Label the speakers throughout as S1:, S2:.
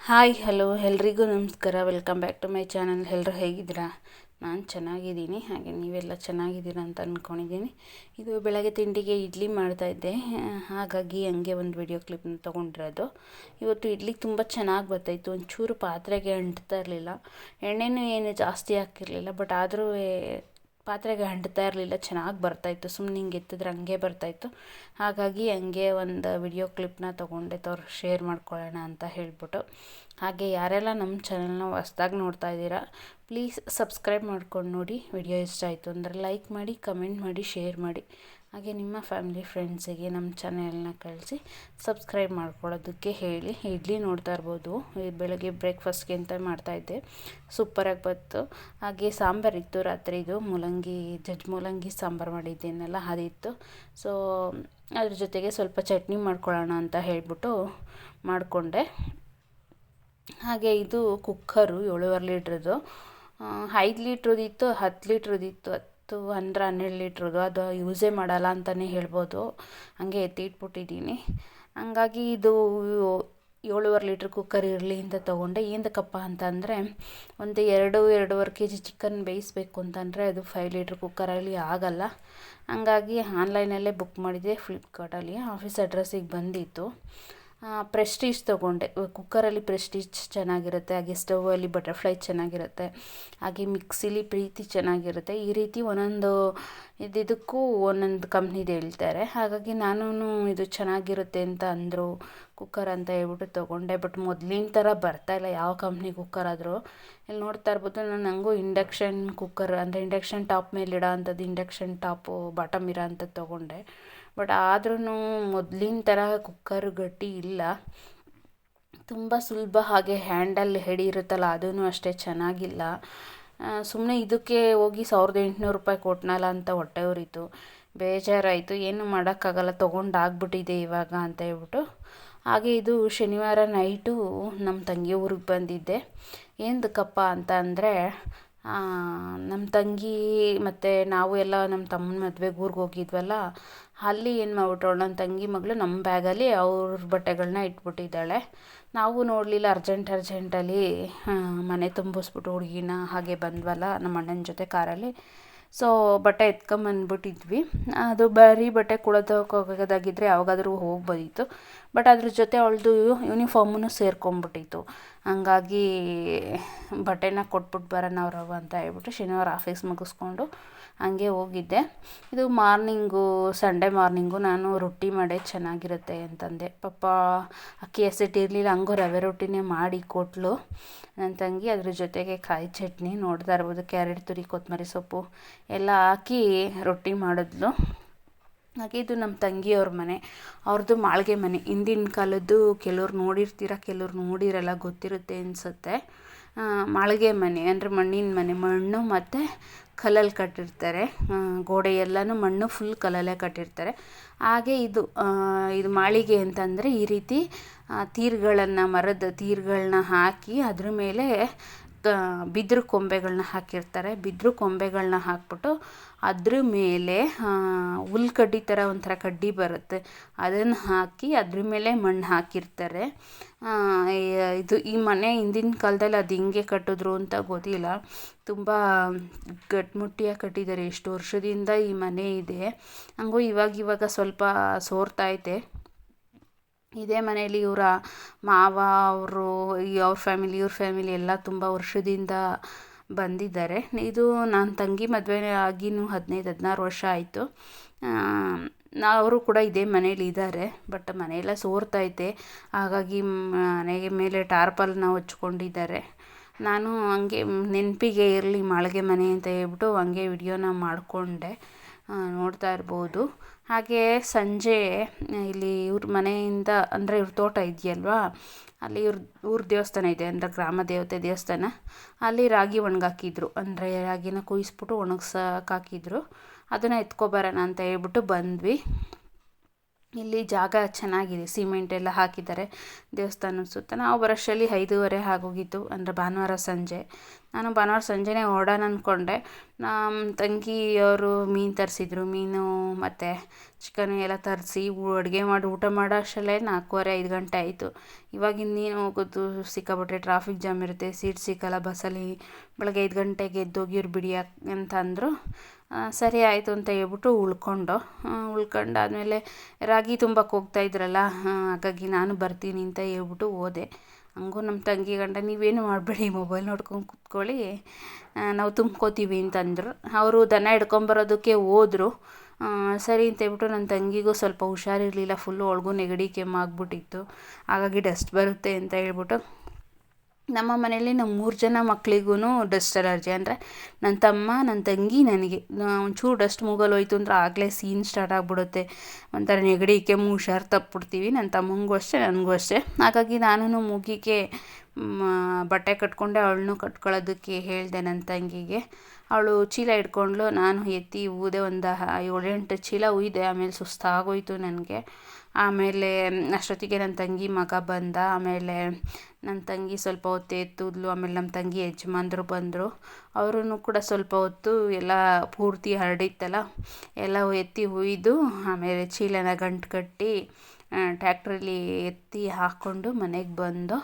S1: Hi, hello, ಎಲ್ರಿಗೂ ನಮಸ್ಕಾರ. Welcome back to my channel. ಎಲ್ಲರೂ ಹೇಗಿದ್ದೀರಾ? ನಾನು ಚೆನ್ನಾಗಿದ್ದೀನಿ. ಹಾಗೆ ನೀವೆಲ್ಲ ಚೆನ್ನಾಗಿದ್ದೀರಾ ಅಂತ ಅಂದ್ಕೊಂಡಿದ್ದೀನಿ ಇದು ಬೆಳಗ್ಗೆ ತಿಂಡಿಗೆ ಇಡ್ಲಿ ಮಾಡ್ತಾಯಿದ್ದೆ ಹಾಗಾಗಿ ಹಂಗೆ ಒಂದು ವಿಡಿಯೋ ಕ್ಲಿಪ್ನ ತೊಗೊಂಡಿರೋದು. ಇವತ್ತು ಇಡ್ಲಿ ತುಂಬ ಚೆನ್ನಾಗಿ ಬರ್ತಾಯಿತ್ತು. ಒಂಚೂರು ಪಾತ್ರೆಗೆ ಅಂಟ್ತಾ ಇರಲಿಲ್ಲ. ಎಣ್ಣೆನೂ ಏನು ಜಾಸ್ತಿ ಹಾಕಿರಲಿಲ್ಲ. ಬಟ್ ಆದರೂ ಪಾತ್ರೆಗೆ ಅಂಟ್ತಾ ಇರಲಿಲ್ಲ, ಚೆನ್ನಾಗಿ ಬರ್ತಾಯಿತ್ತು ಸುಮ್ಮನೆ ಹಿಂಗೆ ಎತ್ತಿದ್ರೆ ಹಂಗೆ ಬರ್ತಾಯಿತ್ತು. ಹಾಗಾಗಿ ಹಂಗೆ ಒಂದು ವಿಡಿಯೋ ಕ್ಲಿಪ್ನ ತೊಗೊಂಡೆ ತೋರ್ ಶೇರ್ ಮಾಡ್ಕೊಳ್ಳೋಣ ಅಂತ ಹೇಳ್ಬಿಟ್ಟು. ಹಾಗೆ ಯಾರೆಲ್ಲ ನಮ್ಮ ಚಾನಲ್ನ ಹೊಸ್ದಾಗಿ ನೋಡ್ತಾ ಇದ್ದೀರಾ ಪ್ಲೀಸ್ ಸಬ್ಸ್ಕ್ರೈಬ್ ಮಾಡ್ಕೊಂಡು ನೋಡಿ. ವಿಡಿಯೋ ಇಷ್ಟ ಆಯಿತು ಅಂದರೆ ಲೈಕ್ ಮಾಡಿ ಕಮೆಂಟ್ ಮಾಡಿ ಶೇರ್ ಮಾಡಿ. ಹಾಗೆ ನಿಮ್ಮ ಫ್ಯಾಮಿಲಿ ಫ್ರೆಂಡ್ಸಿಗೆ ನಮ್ಮ ಚಾನೆಲ್ನ ಕಳಿಸಿ ಸಬ್ಸ್ಕ್ರೈಬ್ ಮಾಡ್ಕೊಳ್ಳೋದಕ್ಕೆ ಹೇಳಿ. ಇಡ್ಲಿ ನೋಡ್ತಾ ಇರ್ಬೋದು. ಬೆಳಗ್ಗೆ ಬ್ರೇಕ್ಫಾಸ್ಟ್ಗೆ ಅಂತ ಮಾಡ್ತಾಯಿದ್ದೆ ಸೂಪರಾಗಿ ಬಂತು. ಹಾಗೆ ಸಾಂಬಾರಿತ್ತು ರಾತ್ರಿದು. ಮೂಲಂಗಿ ಜಜ್ ಮೂಲಂಗಿ ಸಾಂಬಾರು ಮಾಡಿದ್ದೇನಲ್ಲ ಅದಿತ್ತು. ಸೊ ಅದ್ರ ಜೊತೆಗೆ ಸ್ವಲ್ಪ ಚಟ್ನಿ ಮಾಡ್ಕೊಳ್ಳೋಣ ಅಂತ ಹೇಳಿಬಿಟ್ಟು ಮಾಡಿಕೊಂಡೆ. ಹಾಗೆ ಇದು ಕುಕ್ಕರು ಏಳುವರೆ ಲೀಟ್ರದ್ದು ಐದು ಲೀಟ್ರದಿತ್ತು, ಹತ್ತು ಲೀಟ್ರದಿತ್ತು ಹತ್ತು ಅಂದ್ರೆ ಹನ್ನೆರಡು ಲೀಟ್ರದ್ದು ಅದು ಯೂಸೇ ಮಾಡಲ್ಲ ಅಂತಲೇ ಹೇಳ್ಬೋದು. ಹಾಗೆ ಎತ್ತಿಟ್ಬಿಟ್ಟಿದ್ದೀನಿ ಹಂಗಾಗಿ ಇದು ಏಳುವರೆ ಲೀಟ್ರ್ ಕುಕ್ಕರ್ ಇರಲಿ ಅಂತ ತೊಗೊಂಡೆ. ಏನಕ್ಕಪ್ಪ ಅಂತಂದರೆ ಒಂದು ಎರಡು, ಎರಡೂವರೆ ಕೆ ಜಿ ಚಿಕನ್ ಬೇಯಿಸ್ಬೇಕು ಅಂತಂದರೆ ಅದು ಫೈವ್ ಲೀಟ್ರ್ ಕುಕ್ಕರಲ್ಲಿ ಆಗಲ್ಲ. ಹಂಗಾಗಿ ಆನ್ಲೈನಲ್ಲೇ ಬುಕ್ ಮಾಡಿದ್ದೆ ಫ್ಲಿಪ್ಕಾರ್ಟಲ್ಲಿ ಆಫೀಸ್ ಅಡ್ರೆಸ್ಸಿಗೆ ಬಂದಿತ್ತು. ಪ್ರೆಸ್ಟೀಜ್ ತೊಗೊಂಡೆ. ಕುಕ್ಕರಲ್ಲಿ ಪ್ರೆಸ್ಟೀಜ್ ಚೆನ್ನಾಗಿರುತ್ತೆ, ಹಾಗೆ ಸ್ಟೌವಲ್ಲಿ ಬಟರ್ಫ್ಲೈ ಚೆನ್ನಾಗಿರುತ್ತೆ, ಹಾಗೆ ಮಿಕ್ಸಿಲಿ ಪ್ರೀತಿ ಚೆನ್ನಾಗಿರುತ್ತೆ. ಈ ರೀತಿ ಒಂದೊಂದು ಇದಿದಕ್ಕೂ ಒಂದೊಂದು ಕಂಪ್ನಿದು ಹೇಳ್ತಾರೆ. ಹಾಗಾಗಿ ನಾನು ಇದು ಚೆನ್ನಾಗಿರುತ್ತೆ ಅಂತ ಅಂದರು ಕುಕ್ಕರ್ ಅಂತ ಹೇಳ್ಬಿಟ್ಟು ತೊಗೊಂಡೆ. ಬಟ್ ಮೊದಲಿನ ಥರ ಬರ್ತಾಯಿಲ್ಲ ಯಾವ ಕಂಪ್ನಿ ಕುಕ್ಕರ್ ಆದರೂ. ಇಲ್ಲಿ ನೋಡ್ತಾ ಇರ್ಬೋದು, ನಾನು ನನಗೂ ಇಂಡಕ್ಷನ್ ಕುಕ್ಕರ್ ಅಂದರೆ ಇಂಡಕ್ಷನ್ ಟಾಪ್ ಮೇಲೆ ಇಡೋ ಅಂಥದ್ದು ಇಂಡಕ್ಷನ್ ಟಾಪು ಬಾಟಮ್ ಇರೋ ಅಂಥದ್ದು ತೊಗೊಂಡೆ. ಬಟ್ ಆದ್ರೂ ಮೊದಲಿನ ಥರ ಕುಕ್ಕರ್ ಗಟ್ಟಿ ಇಲ್ಲ. ತುಂಬ ಸುಲಭ ಹಾಗೆ ಹ್ಯಾಂಡಲ್ ಹೆಡಿ ಇರುತ್ತಲ್ಲ ಅದೂ ಅಷ್ಟೇ ಚೆನ್ನಾಗಿಲ್ಲ. ಸುಮ್ಮನೆ ಇದಕ್ಕೆ ಹೋಗಿ ಸಾವಿರದ ಎಂಟುನೂರು ರೂಪಾಯಿ ಕೊಟ್ಟನಲ್ಲ ಅಂತ ಹೊಟ್ಟೆ ಉರಿತು. ಬೇಜಾರಾಯಿತು, ಏನು ಮಾಡೋಕ್ಕಾಗಲ್ಲ, ತೊಗೊಂಡು ಆಗ್ಬಿಟ್ಟಿದೆ ಇವಾಗ ಅಂತ ಹೇಳ್ಬಿಟ್ಟು. ಹಾಗೆ ಇದು ಶನಿವಾರ ನೈಟು ನಮ್ಮ ತಂಗಿ ಊರಿಗೆ ಬಂದಿದ್ದೆ. ಏನಕ್ಕಪ್ಪ ಅಂತ ಅಂದರೆ ನಮ್ಮ ತಂಗಿ ಮತ್ತು ನಾವು ಎಲ್ಲ ನಮ್ಮ ತಮ್ಮನ ಮದ್ವೆಗೆ ಊರಿಗೆ ಹೋಗಿದ್ವಲ್ಲ, ಅಲ್ಲಿ ಏನು ಮಾಡ್ಬಿಟ್ರು ನನ್ನ ತಂಗಿ ಮಗಳು ನಮ್ಮ ಬ್ಯಾಗಲ್ಲಿ ಅವ್ರ ಬಟ್ಟೆಗಳನ್ನ ಇಟ್ಬಿಟ್ಟಿದ್ದಾಳೆ. ನಾವು ನೋಡಲಿಲ್ಲ ಅರ್ಜೆಂಟ್, ಅರ್ಜೆಂಟಲ್ಲಿ ಮನೆ ತುಂಬಿಸ್ಬಿಟ್ಟು ಹುಡುಗಿನ ಹಾಗೆ ಬಂದ್ವಲ್ಲ ನಮ್ಮ ಅಣ್ಣನ ಜೊತೆ ಕಾರಲ್ಲಿ. ಸೊ ಬಟ್ಟೆ ಎತ್ಕೊಂಬಂದ್ಬಿಟ್ಟಿದ್ವಿ ಅದು ಬರೀ ಬಟ್ಟೆ ಕೊಡೋದಕ್ಕೆ ಯಾವಾಗಾದರೂ ಹೋಗ್ಬೋದಿತ್ತು ಬಟ್ ಅದ್ರ ಜೊತೆ ಅವಳದು ಯೂನಿಫಾರ್ಮನ್ನು ಸೇರ್ಕೊಂಬಿಟ್ಟಿತ್ತು ಹಂಗಾಗಿ ಬಟ್ಟೆನ ಕೊಟ್ಬಿಟ್ಟು ಬರೋಣ ಅವ್ರವ ಅಂತ ಹೇಳ್ಬಿಟ್ಟು ಶನಿವಾರ ಆಫೀಸ್ ಮುಗಿಸ್ಕೊಂಡು ಹಂಗೆ ಹೋಗಿದ್ದೆ. ಇದು ಮಾರ್ನಿಂಗು ಸಂಡೇ ಮಾರ್ನಿಂಗು ನಾನು ರೊಟ್ಟಿ ಮಾಡೇ ಚೆನ್ನಾಗಿರುತ್ತೆ ಅಂತಂದೆ. ಪಾಪ ಅಕ್ಕಿ ಹಸಿಟ್ಟಿರಲಿಲ್ಲ ಹಂಗೂ ರವೆ ರೊಟ್ಟಿನೇ ಮಾಡಿ ಕೊಟ್ಟಳು ನನ್ನ ತಂಗಿ ಅದ್ರ ಜೊತೆಗೆ ಕಾಯಿ ಚಟ್ನಿ ನೋಡ್ತಾ ಇರ್ಬೋದು, ಕ್ಯಾರೆಟ್, ತುರಿ ಕೊತ್ತಂಬರಿ ಸೊಪ್ಪು ಎಲ್ಲ ಹಾಕಿ ರೊಟ್ಟಿ ಮಾಡಿದ್ಲು. ಹಾಗೆ ಇದು ನಮ್ಮ ತಂಗಿಯವ್ರ ಮನೆ. ಅವ್ರದ್ದು ಮಾಳಿಗೆ ಮನೆ. ಹಿಂದಿನ ಕಾಲದ್ದು ಕೆಲವ್ರು ನೋಡಿರ್ತೀರ, ಕೆಲವ್ರು ನೋಡಿರಲ್ಲ, ಗೊತ್ತಿರುತ್ತೆ ಅನಿಸುತ್ತೆ. ಮಾಳಿಗೆ ಮನೆ, ಅಂದರೆ ಮಣ್ಣಿನ ಮನೆ, ಮಣ್ಣು ಮತ್ತು ಕಲ್ಲಲ್ಲಿ ಕಟ್ಟಿರ್ತಾರೆ. ಗೋಡೆ ಎಲ್ಲನೂ ಮಣ್ಣು ಫುಲ್ ಕಲ್ಲಲ್ಲೇ ಕಟ್ಟಿರ್ತಾರೆ. ಹಾಗೆ ಇದು ಇದು ಮಾಳಿಗೆ ಅಂತಂದರೆ ಈ ರೀತಿ ತೀರ್ಗಳನ್ನು, ಮರದ ತೀರ್ಗಳನ್ನ ಹಾಕಿ ಅದ್ರ ಮೇಲೆ ಬಿದಿರು ಕೊಂಬೆಗಳನ್ನ ಹಾಕಿರ್ತಾರೆ. ಬಿದಿರು ಕೊಂಬೆಗಳನ್ನ ಹಾಕ್ಬಿಟ್ಟು ಅದ್ರ ಮೇಲೆ ಹುಲ್ ಕಡ್ಡಿ ಥರ ಒಂಥರ ಕಡ್ಡಿ ಬರುತ್ತೆ. ಅದನ್ನು ಹಾಕಿ ಅದ್ರ ಮೇಲೆ ಮಣ್ಣು ಹಾಕಿರ್ತಾರೆ. ಇದು ಈ ಮನೆ ಹಿಂದಿನ ಕಾಲದಲ್ಲಿ ಅದು ಹಿಂಗೆ ಕಟ್ಟಿದ್ರು ಅಂತ ಗೊತ್ತಿಲ್ಲ. ತುಂಬ ಗಟ್ಟಿಮುಟ್ಟಿಯಾಗಿ ಕಟ್ಟಿದ್ದಾರೆ ಎಷ್ಟು ವರ್ಷದಿಂದ ಈ ಮನೆ ಇದೆ. ಹಂಗೂ ಇವಾಗ ಇವಾಗ ಸ್ವಲ್ಪ ಸೋರ್ತಾ ಇದೇ ಮನೆಯಲ್ಲಿ ಇವರ ಮಾವ, ಅವರು ಅವ್ರ ಫ್ಯಾಮಿಲಿ, ಇವ್ರ ಫ್ಯಾಮಿಲಿ ಎಲ್ಲ ತುಂಬ ವರ್ಷದಿಂದ ಬಂದಿದ್ದಾರೆ. ಇದು ನನ್ನ ತಂಗಿ ಮದುವೆ ಆಗಿನೂ ಹದಿನೈದು, ಹದಿನಾರು ವರ್ಷ ಆಯಿತು. ಅವರು ಕೂಡ ಇದೇ ಮನೇಲಿ ಇದ್ದಾರೆ ಬಟ್ ಮನೆಯೆಲ್ಲ ಸೋರ್ತೈತೆ ಹಾಗಾಗಿ ಮನೆಗೆ ಮೇಲೆ ಟಾರ್ಪಲ್ನ ಹೊಚ್ಕೊಂಡಿದ್ದಾರೆ. ನಾನು ಹಂಗೆ ನೆನಪಿಗೆ ಇರಲಿ, ಮಾಳಿಗೆ ಮನೆ ಅಂತ ಹೇಳ್ಬಿಟ್ಟು ಹಂಗೆ ವಿಡಿಯೋನ ಮಾಡಿಕೊಂಡೆ. ನೋಡ್ತಾ ಇರ್ಬೋದು. ಹಾಗೆ ಸಂಜೆ, ಇಲ್ಲಿ ಇವ್ರ ಮನೆಯಿಂದ, ಅಂದರೆ ಇವ್ರ ತೋಟ ಇದೆಯಲ್ವಾ? ಅಲ್ಲಿ ಇವ್ರ, ಊರ ದೇವಸ್ಥಾನ ಇದೆ, ಅಂದರೆ ಗ್ರಾಮ ದೇವತೆ ದೇವಸ್ಥಾನ. ಅಲ್ಲಿ ರಾಗಿ ಒಣಗಾಕಿದ್ರು. ಅಂದರೆ ರಾಗಿನ ಕುಯ್ಸ್ಬಿಟ್ಟು ಒಣಗ್ಸಕ್ಕೆ ಹಾಕಿದ್ರು. ಅದನ್ನು ಎತ್ಕೊಬರೋಣ ಅಂತ ಹೇಳ್ಬಿಟ್ಟು ಬಂದ್ವಿ. ಇಲ್ಲಿ ಜಾಗ ಚೆನ್ನಾಗಿದೆ, ಸಿಮೆಂಟ್ ಎಲ್ಲ ಹಾಕಿದ್ದಾರೆ. ದೇವಸ್ಥಾನ ಸುತ್ತ. ನಾವು ಬರೋಷ್ಟರಲ್ಲಿ ಐದೂವರೆ ಆಗೋಗಿತ್ತು, ಅಂದರೆ ಭಾನುವಾರ ಸಂಜೆ. ನಾನು ಭಾನುವಾರ ಸಂಜೆನೇ ಹೊರಡೋಣ ಅಂದ್ಕೊಂಡೆ ನಮ್ಮ ತಂಗಿಯವರು ಮೀನು ತರಿಸಿದ್ರು. ಮೀನು ಮತ್ತು ಚಿಕನ್ ಎಲ್ಲ ತರಿಸಿ ಅಡುಗೆ ಮಾಡಿ ಊಟ ಮಾಡೋ ಅಷ್ಟರಲ್ಲೇ ನಾಲ್ಕೂವರೆ, ಐದು ಗಂಟೆ ಆಯಿತು. ಇವಾಗ ಇನ್ನೇನು ಹೋಗೋದು? ಸಿಕ್ಕಾಬಿಟ್ರೆ ಟ್ರಾಫಿಕ್ ಜಾಮ್ ಇರುತ್ತೆ. ಸೀಟ್ ಸಿಕ್ಕಲ್ಲ ಬಸ್ಸಲ್ಲಿ ಬೆಳಗ್ಗೆ ಐದು ಗಂಟೆಗೆ ಎದ್ದೋಗಿರು ಬಿಡಿ ಅಂತ ಅಂದರು. ಸರಿ ಆಯಿತು ಅಂತ ಹೇಳ್ಬಿಟ್ಟು ಉಳ್ಕೊಂಡು ಉಳ್ಕೊಂಡಾದ್ಮೇಲೆ ರಾಗಿ ತುಂಬಕ್ಕೆ ಹೋಗ್ತಾ ಇದ್ರಲ್ಲ ಹಾಗಾಗಿ ನಾನು ಬರ್ತೀನಿ ಅಂತ ಹೇಳ್ಬಿಟ್ಟು ಹೋದೆ. ಹಂಗೂ ನಮ್ಮ ತಂಗಿ ಗಂಡ, ನೀವೇನು ಮಾಡಬೇಡಿ ಮೊಬೈಲ್ ನೋಡ್ಕೊಂಡು ಕೂತ್ಕೊಳ್ಳಿ. ನಾವು ತುಂಬ್ಕೋತೀವಿ ಅಂತಂದರು. ಅವರು ದನ ಹಿಡ್ಕೊಂಬರೋದಕ್ಕೆ ಹೋದರು. ಸರಿ ಅಂತ ಹೇಳ್ಬಿಟ್ಟು ನನ್ನ ತಂಗಿಗೂ ಸ್ವಲ್ಪ ಹುಷಾರಿರಲಿಲ್ಲ ಫುಲ್ಲು ಒಳಗೂ ನೆಗಡಿ ಕೆಮ್ಮಾಗ್ಬಿಟ್ಟಿತ್ತು ಹಾಗಾಗಿ ಡಸ್ಟ್ ಬರುತ್ತೆ ಅಂತ ಹೇಳ್ಬಿಟ್ಟು ನಮ್ಮ ಮನೆಯಲ್ಲಿ ನಮ್ಮ ಮೂರು ಜನ ಮಕ್ಳಿಗೂ ಡಸ್ಟ್ ಅಲರ್ಜಿ ಅಂದರೆ ನನ್ನ ತಮ್ಮ ನನ್ನ ತಂಗಿ, ನನಗೆ. ಒಂಚೂರು ಡಸ್ಟ್ ಮೂಗಲ್ಲಿ ಹೋಯ್ತು ಅಂದ್ರೆ ಆಗಲೇ ಸೀನ್ ಸ್ಟಾರ್ಟ್ ಆಗಿಬಿಡುತ್ತೆ. ಒಂಥರ ನೆಗಡಿ, ಕೆಮ್ಮು, ಹುಷಾರು ತಪ್ಪಿಬಿಡ್ತೀವಿ ನನ್ನ ತಮ್ಮಂಗೂ ಅಷ್ಟೇ, ನನಗೂ ಅಷ್ಟೇ. ಹಾಗಾಗಿ ನಾನು ಮೂಗಿಗೆ ಬಟ್ಟೆ ಕಟ್ಕೊಂಡೆ ಅವಳನ್ನೂ ಕಟ್ಕೊಳ್ಳೋದಕ್ಕೆ ಹೇಳಿದೆ ನನ್ನ ತಂಗಿಗೆ. ಅವಳು ಚೀಲ ಹಿಡ್ಕೊಂಡ್ಳು. ನಾನು ಎತ್ತಿ ಊದೆ ಒಂದು ಏಳೆಂಟು ಚೀಲ ಉಯ್ದೆ. ಆಮೇಲೆ ಸುಸ್ತಾಗೋಯ್ತು ನನಗೆ. ಆಮೇಲೆ ಅಷ್ಟೊತ್ತಿಗೆ ನನ್ನ ತಂಗಿ ಮಗ ಬಂದ. ಆಮೇಲೆ ನನ್ನ ತಂಗಿ ಸ್ವಲ್ಪ ಹೊತ್ತು ಎತ್ತಿದ್ಲು ಆಮೇಲೆ ನಮ್ಮ ತಂಗಿ ಯಜಮಾನ್ರು ಬಂದರು. ಅವರೂ ಕೂಡ ಸ್ವಲ್ಪ ಹೊತ್ತು ಎಲ್ಲ ಪೂರ್ತಿ ಹರಡಿತ್ತಲ್ಲ. ಎಲ್ಲ ಎತ್ತಿ ಹುಯ್ದು, ಆಮೇಲೆ ಚೀಲನ ಗಂಟು ಕಟ್ಟಿ ಟ್ಯಾಕ್ಟ್ರಲ್ಲಿ ಎತ್ತಿ ಹಾಕ್ಕೊಂಡು ಮನೆಗೆ ಬಂದು,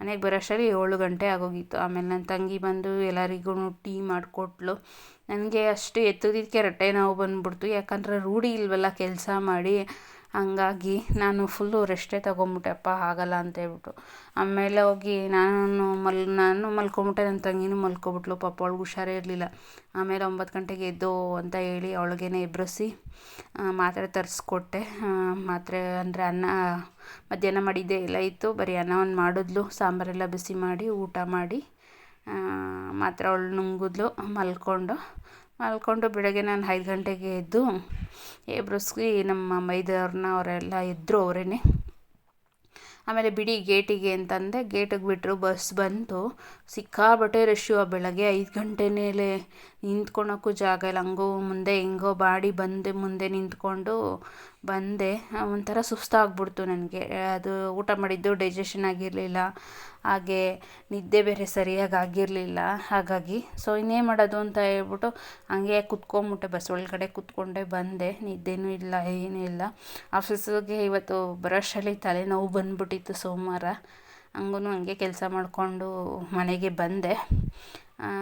S1: ಮನೆಗೆ ಬರೋಷ್ಟರಲ್ಲಿ ಏಳು ಗಂಟೆ ಆಗೋಗಿತ್ತು. ಆಮೇಲೆ ನನ್ನ ತಂಗಿ ಬಂದು ಎಲ್ಲರಿಗೂ ಟೀ ಮಾಡಿಕೊಟ್ಲು. ನನಗೆ ಅಷ್ಟು ಎತ್ತೋದಿಕ್ಕೆ ರಟ್ಟೆ ನಾವು ಬಂದ್ಬಿಡ್ತು. ಯಾಕಂದರೆ ರೂಢಿ ಇಲ್ವಲ್ಲ ಕೆಲಸ ಮಾಡಿ. ಹಂಗಾಗಿ ನಾನು ಫುಲ್ಲು ರೆಸ್ಟೇ ತೊಗೊಂಬಿಟ್ಟೆಪ್ಪ ಆಗಲ್ಲ ಅಂತ ಹೇಳ್ಬಿಟ್ಟು. ಆಮೇಲೆ ಹೋಗಿ ನಾನು ಮಲ್, ನಾನು ಮಲ್ಕೊಂಬಿಟ್ಟೆ ನನ್ನ ತಂಗಿನೂ ಮಲ್ಕೊಬಿಟ್ಲು. ಪಾಪ ಅವ್ಳಿಗೆ ಹುಷಾರೇ ಇರಲಿಲ್ಲ. ಆಮೇಲೆ ಒಂಬತ್ತು ಗಂಟೆಗೆ ಎದ್ದು ಅಂತ ಹೇಳಿ ಅವಳಿಗೇನೆ ಎಬ್ಬಿಸಿ ಮಾತ್ರೆ ತರಿಸ್ಕೊಟ್ಟೆ. ಮಾತ್ರೆ ಅಂದರೆ ಅನ್ನ, ಮಧ್ಯಾಹ್ನ ಮಾಡಿದ್ದೆ, ಎಲ್ಲ ಇತ್ತು. ಬರೀ ಅನ್ನವನ್ನು ಮಾಡಿದ್ಲು, ಸಾಂಬಾರೆಲ್ಲ ಬಿಸಿ ಮಾಡಿ, ಊಟ ಮಾಡಿ ಮಾತ್ರೆ ಅವಳು ನುಂಗಿದ್ಲು, ಮಲ್ಕೊಂಡು. ಮಲ್ಕೊಂಡು ಬೆಳಗ್ಗೆ ನಾನು ಐದು ಗಂಟೆಗೆ ಎದ್ದು ಎಬ್ಬಿಸಿ ನಮ್ಮ ಮೈದವ್ರನ್ನ ಅವರೆಲ್ಲ ಎದ್ದರು ಅವರೇ ಆಮೇಲೆ ಬಿಡಿ ಗೇಟಿಗೆ ಅಂತಂದೆ, ಗೇಟಿಗೆ ಬಿಟ್ಟರು ಬಸ್ ಬಂತು. ಸಿಕ್ಕಾಬಟ್ಟೆ ರಶ್ಶು ಬೆಳಗ್ಗೆ ಐದು ಗಂಟೆ ಮೇಲೆ ನಿಂತ್ಕೊಳಕ್ಕೂ ಜಾಗ ಇಲ್ಲ. ಹಂಗೋ ಮುಂದೆ, ಹೆಂಗೋ ಬಾಡಿ ಬಂದು ಮುಂದೆ ನಿಂತ್ಕೊಂಡು ಬಂದೆ. ಒಂಥರ ಸುಸ್ತಾಗ್ಬಿಡ್ತು ನನಗೆ. ಅದು ಊಟ ಮಾಡಿದ್ದು ಡೈಜೆಷನ್ ಆಗಿರಲಿಲ್ಲ. ಹಾಗೆ ನಿದ್ದೆ ಬೇರೆ ಸರಿಯಾಗಿ ಆಗಿರಲಿಲ್ಲ. ಹಾಗಾಗಿ ಸೊ ಇನ್ನೇನು ಮಾಡೋದು ಅಂತ ಹೇಳ್ಬಿಟ್ಟು ಹಂಗೆ ಕುತ್ಕೊಂಬಿಟ್ಟೆ. ಬಸ್ ಒಳಗಡೆ ಕುತ್ಕೊಂಡೆ ಬಂದೆ. ನಿದ್ದೆನೂ ಇಲ್ಲ, ಏನೂ ಇಲ್ಲ. ಆಫೀಸಿಗೆ ಇವತ್ತು ಬರೋಷ್ಟರಲ್ಲಿ ತಲೆನೋವು ಬಂದ್ಬಿಟ್ಟಿತ್ತು ಸೋಮವಾರ. ಹಂಗೂ ಹಂಗೆ ಕೆಲಸ ಮಾಡಿಕೊಂಡು ಮನೆಗೆ ಬಂದೆ.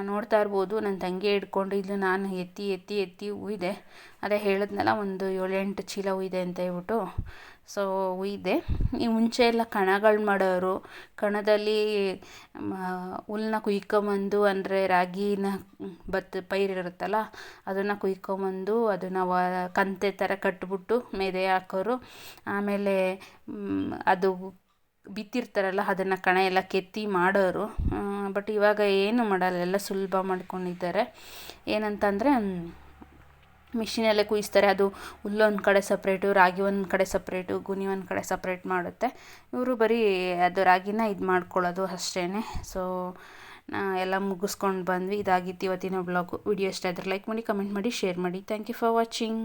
S1: ನೋಡ್ತಾ ಇರ್ಬೋದು ನನ್ನ ತಂಗಿ ಹಿಡ್ಕೊಂಡು ಇಲ್ಲಿ ನಾನು ಎತ್ತಿ ಎತ್ತಿ ಎತ್ತಿ ಉಯ್ದೆ ಅದೇ ಹೇಳಿದ್ನಲ್ಲ, ಒಂದು ಏಳೆಂಟು ಚೀಲ ಉಯ್ದೆ ಅಂತ ಹೇಳ್ಬಿಟ್ಟು. ಸೊ ಉಯ್ದೆ ಈ ಮುಂಚೆ ಎಲ್ಲ ಕಣಗಳು ಮಾಡೋರು, ಕಣದಲ್ಲಿ ಹುಲ್ಲನ್ನ ಕುಯ್ಕೊಂಬಂದು, ಅಂದರೆ ರಾಗಿನ ಭತ್ತ ಪೈರಿರುತ್ತಲ್ಲ ಅದನ್ನು ಕುಯ್ಕೊಂಬಂದು, ಅದನ್ನು ವ, ಕಂತೆ ಥರ ಕಟ್ಬಿಟ್ಟು, ಮೆದೆ ಹಾಕೋರು. ಆಮೇಲೆ ಅದು ಬಿತ್ತಿರ್ತಾರಲ್ಲ, ಅದನ್ನು ಕಣ ಎಲ್ಲ ಕೆತ್ತಿ ಮಾಡೋರು. ಬಟ್ ಇವಾಗ ಏನು ಮಾಡಲ್ಲ, ಎಲ್ಲ ಸುಲಭ ಮಾಡ್ಕೊಂಡಿದ್ದಾರೆ. ಏನಂತಂದರೆ ಮಿಷಿನಲ್ಲೇ ಕುಯಿಸ್ತಾರೆ. ಅದು ಹುಲ್ಲು ಒಂದು ಕಡೆ ಸಪ್ರೇಟು ರಾಗಿ ಒಂದು ಕಡೆ ಸಪ್ರೇಟು ಗುನಿ ಒಂದು ಕಡೆ ಸಪ್ರೇಟ್ ಮಾಡುತ್ತೆ. ಇವರು ಬರೀ ಅದು ರಾಗಿನ ಇದು ಮಾಡ್ಕೊಳ್ಳೋದು ಅಷ್ಟೇ ಸೊ ಎಲ್ಲ ಮುಗಿಸ್ಕೊಂಡು ಬಂದ್ವಿ. ಇದಾಗಿತ್ತು ಇವತ್ತಿನ ಬ್ಲಾಗು ವಿಡಿಯೋ ಇಷ್ಟ ಆದರೆ ಲೈಕ್ ಮಾಡಿ ಕಮೆಂಟ್ ಮಾಡಿ ಶೇರ್ ಮಾಡಿ. Thank you for watching